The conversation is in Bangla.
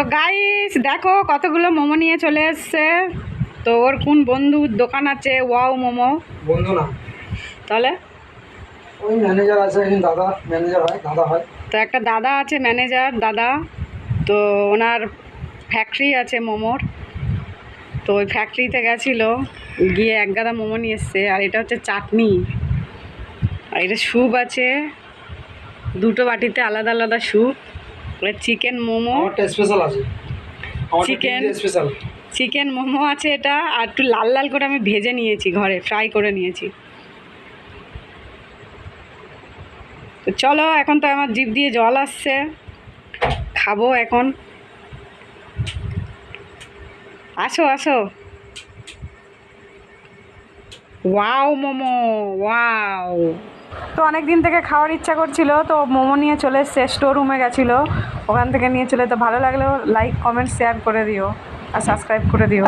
তো গাইস দেখো কতগুলো মোমো নিয়ে চলে এসছে। তো ওর কোন বন্ধুর দোকান আছে? ওয়াও মোমো। বন্ধু না। তাহলে? ওই ম্যানেজার আছে দাদা ম্যানেজার হয় দাদা হয়। তো একটা দাদা আছে ম্যানেজার দাদা। তো ওনার ফ্যাক্টরি আছে মোমোর। তো ওই ফ্যাক্টরিতে গেছিল গিয়ে এক গাদা মোমো নিয়ে এসছে আর এটা হচ্ছে চাটনি। আর এটা স্যুপ আছে। দুটো বাটিতে আলাদা আলাদা স্যুপ। চিকেন মোমো স্পেশাল আছে। Chicken. স্পেশাল চিকেন মোমো আছে এটা আর একটু লাল লাল করে আমি ভেজে নিয়েছি ঘরে ফ্রাই করে নিয়েছি। তো চলো এখন তো আমার জিভ দিয়ে জল আসছে। খাব এখন। আসো আসো। Wow momo wow. তো অনেক দিন থেকে খাওয়ার ইচ্ছা করছিল, তো মোমো নিয়ে চলে এসছে স্টোর রুমে গেছিল। ওখান থেকে নিয়ে চলে, তো ভালো লাগলেও লাইক কমেন্ট শেয়ার করে দিও, আর সাবস্ক্রাইব করে দিও।